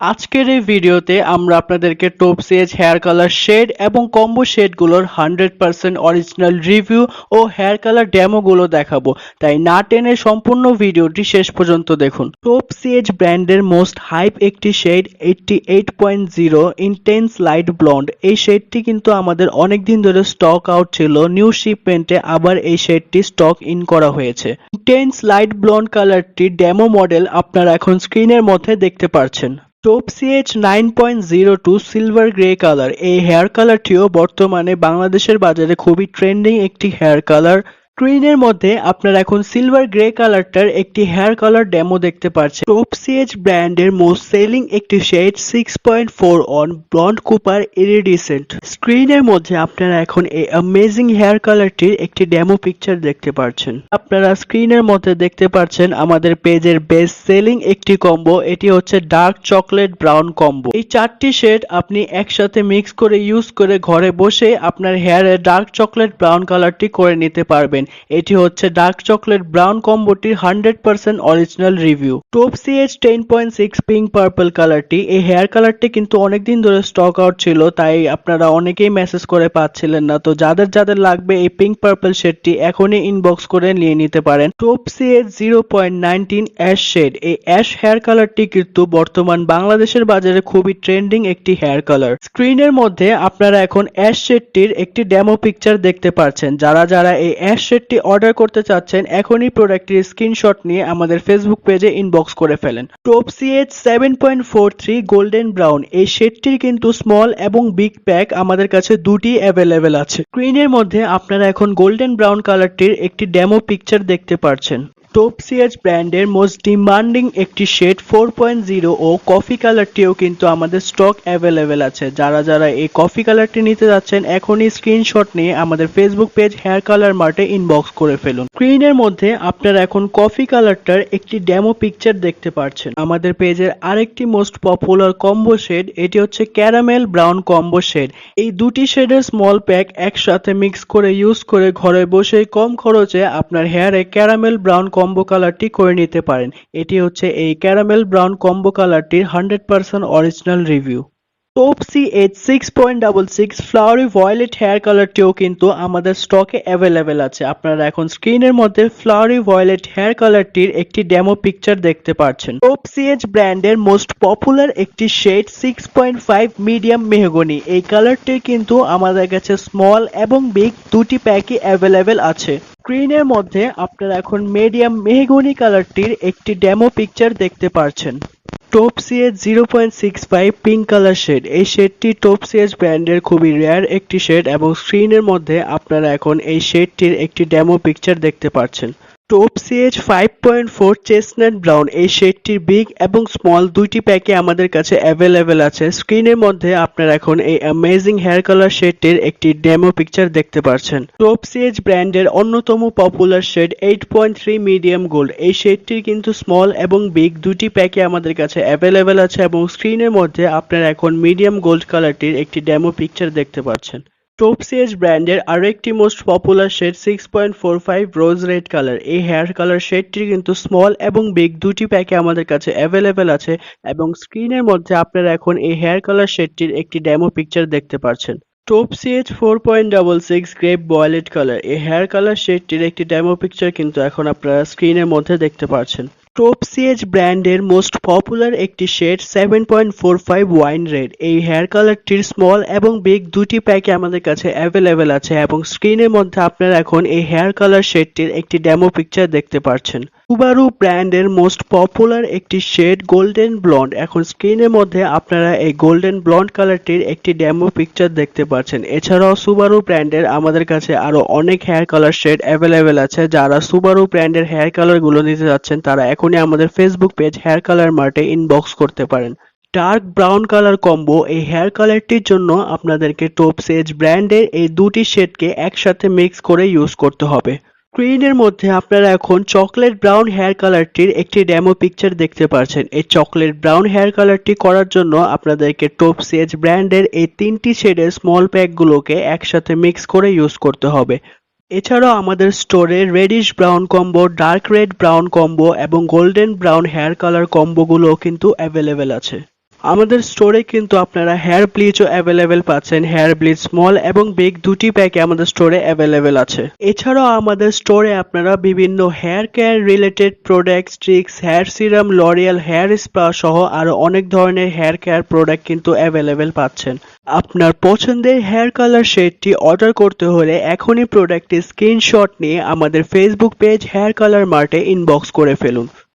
আজকের এই ভিডিওতে আমরা আপনাদেরকে top CH hair colour shade এবং কম্বো শেডগুলোর হান্ড্রেড পার্সেন্ট অরিজিনাল রিভিউ ও হেয়ার কালার ডেমোগুলো দেখাবো। তাই না টেনে সম্পূর্ণ ভিডিওটি শেষ পর্যন্ত দেখুন। টপ সিএজ ব্র্যান্ডের মোস্ট হাইপ একটি shade eighty eight point zero intense light blonde. এই শেডটি কিন্তু আমাদের অনেক দিন ধরে স্টক আউট ছিল। নিউ শিপমেন্টে আবার এই শেডটি স্টক ইন করা হয়েছে। ইন্টেন্স লাইট ব্লন্ড কালারটি ডেমো মডেল আপনারা এখন স্ক্রিনের মধ্যে দেখতে পারছেন। Top CH nine point zero two silver grey colour এই হেয়ার কালারটিও বর্তমানে বাংলাদেশের বাজারে খুবই ট্রেন্ডিং একটি হেয়ার কালার স্ক্রিনের মধ্যে আপনারা এখন সিলভার গ্রে কালারটার একটি হেয়ার কালার ডেমো দেখতে পাচ্ছেন টপ সিএচ ব্র্যান্ডের মোস্ট সেলিং একটি shade six point four on blonde copper iridescent স্ক্রিনের মধ্যে আপনারা এখন এই অ্যামেজিং হেয়ার কালারটির একটি ডেমো পিকচার দেখতে পাচ্ছেন আপনারা স্ক্রিনের মধ্যে দেখতে পাচ্ছেন আমাদের পেজের বেস্ট সেলিং একটি কম্বো এটি হচ্ছে ডার্ক চকলেট ব্রাউন কম্বো এই চারটি শেড আপনি একসাথে মিক্স করে ইউজ করে ঘরে বসে আপনার হেয়ারে ডার্ক চকলেট ব্রাউন কালারটি করে নিতে পারবেন। এটি হচ্ছে dark chocolate brown কম্বোটির hundred percent original review top CH ten point six pink purple কালারটি এই হেয়ার কালারটি কিন্তু অনেকদিন ধরে স্টক আউট ছিল, তাই আপনারা অনেকেই মেসেজ করে পাচ্ছিলেন না। তো যাদের যাদের লাগবে এই পিঙ্ক পার্পল শেডটি এখনই ইনবক্স করে নিয়ে নিতে পারেন। Top CH zero point nineteen ash shade এই অ্যাশ হেয়ার কালারটি কিন্তু বর্তমান বাংলাদেশের বাজারে খুবই ট্রেন্ডিং একটি হেয়ার কালার স্ক্রিনের মধ্যে আপনারা এখন অ্যাশ শেডটির একটি ডেমো পিকচার দেখতে পাচ্ছেন যারা যারা এই অ্যাশ শেডটি অর্ডার করতে চাচ্ছেন, এখনই প্রোডাক্টটির স্ক্রিনশট নিয়ে আমাদের ফেসবুক পেজে ইনবক্স করে ফেলেন। Top CH seven point four three golden brown এই সেটটির কিন্তু স্মল এবং বিগ প্যাক আমাদের কাছে দুটি অ্যাভেলেবেল আছে। স্ক্রিনের মধ্যে আপনারা এখন গোল্ডেন ব্রাউন কালারটির একটি ডেমো পিকচার দেখতে পাচ্ছেন টপ সিএচ ব্র্যান্ডের মোস্ট ডিমান্ডিং একটি শেড ফোর পয়েন্ট জিরো ও কফি কালারটিও কিন্তু আমাদের স্টক অ্যাভেলেবেল আছে। যারা যারা এই কফি কালারটি নিতে যাচ্ছেন, এখনই স্ক্রিনশট নিয়ে আমাদের ফেসবুক পেজ হেয়ার কালার মার্টে ইনবক্স করে ফেলুন। স্ক্রিনের মধ্যে আপনারা এখন কফি কালারটার একটি ডেমো পিকচার দেখতে পাচ্ছেন আমাদের পেজের আরেকটি মোস্ট পপুলার কম্বো শেড এটি হচ্ছে ক্যারামেল ব্রাউন কম্বো শেড এই দুটি শেডের স্মল প্যাক একসাথে মিক্স করে ইউজ করে ঘরে বসে কম খরচে আপনার হেয়ারে ক্যারামেল ব্রাউন কম্বো কালারটি করে নিতে পারেন। এটি হচ্ছে এই caramel brown combo কালারটির hundred percent original review top C H six point double six flowery violet hair কালারটিও কিন্তু আমাদের স্টকে অ্যাভেলেবেল আছে। আপনারা এখন স্ক্রিনের মধ্যে ফ্লাওয়ারি ভয়েলেট হেয়ার কালারটির একটি ডেমো পিকচার দেখতে পাচ্ছেন। টপ সিএচ ব্র্যান্ডের মোস্ট পপুলার একটি shade six point five medium mahogany. এই কালারটির কিন্তু আমাদের কাছে স্মল এবং বিগ দুটি প্যাকই অ্যাভেলেবেল আছে। স্ক্রিনের মধ্যে আপনারা এখন মিডিয়াম মেহগনি কালারটির একটি ডেমো পিকচার দেখতে পাচ্ছেন। Top CS zero point six five pink colour shade এই শেডটি টপ সিএস ব্র্যান্ডের খুবই রেয়ার একটি শেড এবং স্ক্রিনের মধ্যে আপনারা এখন এই শেডটির একটি ডেমো পিকচার দেখতে পাচ্ছেন top CH five point four chestnut brown এই শেডটির বিগ এবং স্মল দুইটি প্যাকে আমাদের কাছে অ্যাভেলেবেল আছে। স্ক্রিনের মধ্যে আপনারা এখন এই অ্যামেজিং হেয়ার কালার শেডটির একটি ডেমো পিকচার দেখতে পাচ্ছেন টপ সিএচ ব্র্যান্ডের অন্যতম popular shade eight point three medium gold এই শেডটির কিন্তু স্মল এবং বিগ দুটি প্যাকে আমাদের কাছে অ্যাভেলেবেল আছে এবং স্ক্রিনের মধ্যে আপনারা এখন মিডিয়াম গোল্ড কালারটির একটি ডেমো পিকচার দেখতে পাচ্ছেন টপ সিএস ব্র্যান্ডের আরও একটি most popular shade six point four five rose red colour এই হেয়ার কালার শেডটি কিন্তু স্মল এবং বিগ দুটি প্যাকে আমাদের কাছে অ্যাভেলেবেল আছে এবং স্ক্রিনের মধ্যে আপনারা এখন এই হেয়ার কালার শেডটির একটি ডেমো পিকচার দেখতে পাচ্ছেন top CH four point double six grape violet colour এই হেয়ার কালার শেডটির একটি ডেমো পিকচার কিন্তু এখন আপনারা স্ক্রিনের মধ্যে দেখতে পাচ্ছেন টপ সিএচ ব্র্যান্ডের মোস্ট পপুলার একটি shade seven point four five wine red এই হেয়ার কালারটির স্মল এবং বিগ দুটি প্যাকে আমাদের কাছে অ্যাভেলেবেল আছে এবং স্ক্রিনের মধ্যে আপনারা এখন এই হেয়ার কালার শেডটির একটি ডেমো পিকচার দেখতে পাচ্ছেন সুবারু ব্র্যান্ডের মোস্ট পপুলার একটি শেড গোল্ডেন ব্লন্ড এখন স্ক্রিনের মধ্যে আপনারা এই গোল্ডেন ব্লন্ড কালারটির একটি ডেমো পিকচার দেখতে পাচ্ছেন এছাড়াও সুবারু ব্র্যান্ডের আমাদের কাছে আরও অনেক হেয়ার কালার শেড অ্যাভেলেবেল আছে। যারা সুবারু ব্র্যান্ডের হেয়ার কালারগুলো নিতে যাচ্ছেন, তারা এখনই আমাদের ফেসবুক পেজ হেয়ার কালার মার্টে ইনবক্স করতে পারেন। ডার্ক ব্রাউন কালার কম্বো এই হেয়ার কালারটির জন্য আপনাদেরকে টপ সেজ ব্র্যান্ডের এই দুটি শেডকে একসাথে মিক্স করে ইউজ করতে হবে। স্ক্রিনের মধ্যে আপনারা এখন চকলেট ব্রাউন হেয়ার কালারটির একটি ডেমো পিকচার দেখতে পাচ্ছেন এই চকলেট ব্রাউন হেয়ার কালারটি করার জন্য আপনাদেরকে টপ সেজ ব্র্যান্ডের এই তিনটি শেডের স্মল প্যাকগুলোকে একসাথে মিক্স করে ইউজ করতে হবে। এছাড়াও আমাদের স্টোরে reddish brown combo dark red brown combo এবং গোল্ডেন ব্রাউন হেয়ার কালার কম্বোগুলোও কিন্তু অ্যাভেলেবেল আছে। আমাদের স্টোরে কিন্তু আপনারা হেয়ার ব্লিচও অ্যাভেলেবেল পাচ্ছেন হেয়ার ব্লিচ স্মল এবং বিগ দুটি প্যাকে আমাদের স্টোরে অ্যাভেলেবেল আছে। এছাড়াও আমাদের স্টোরে আপনারা বিভিন্ন hair care related product streaks hair serum L'Oreal hair spa সহ আরও অনেক ধরনের হেয়ার কেয়ার প্রোডাক্ট কিন্তু অ্যাভেলেবেল পাচ্ছেন। আপনার পছন্দের হেয়ার কালার শেডটি অর্ডার করতে হলে এখনই প্রোডাক্টটির স্ক্রিনশট নিয়ে আমাদের ফেসবুক পেজ হেয়ার কালার মার্টে ইনবক্স করে ফেলুন।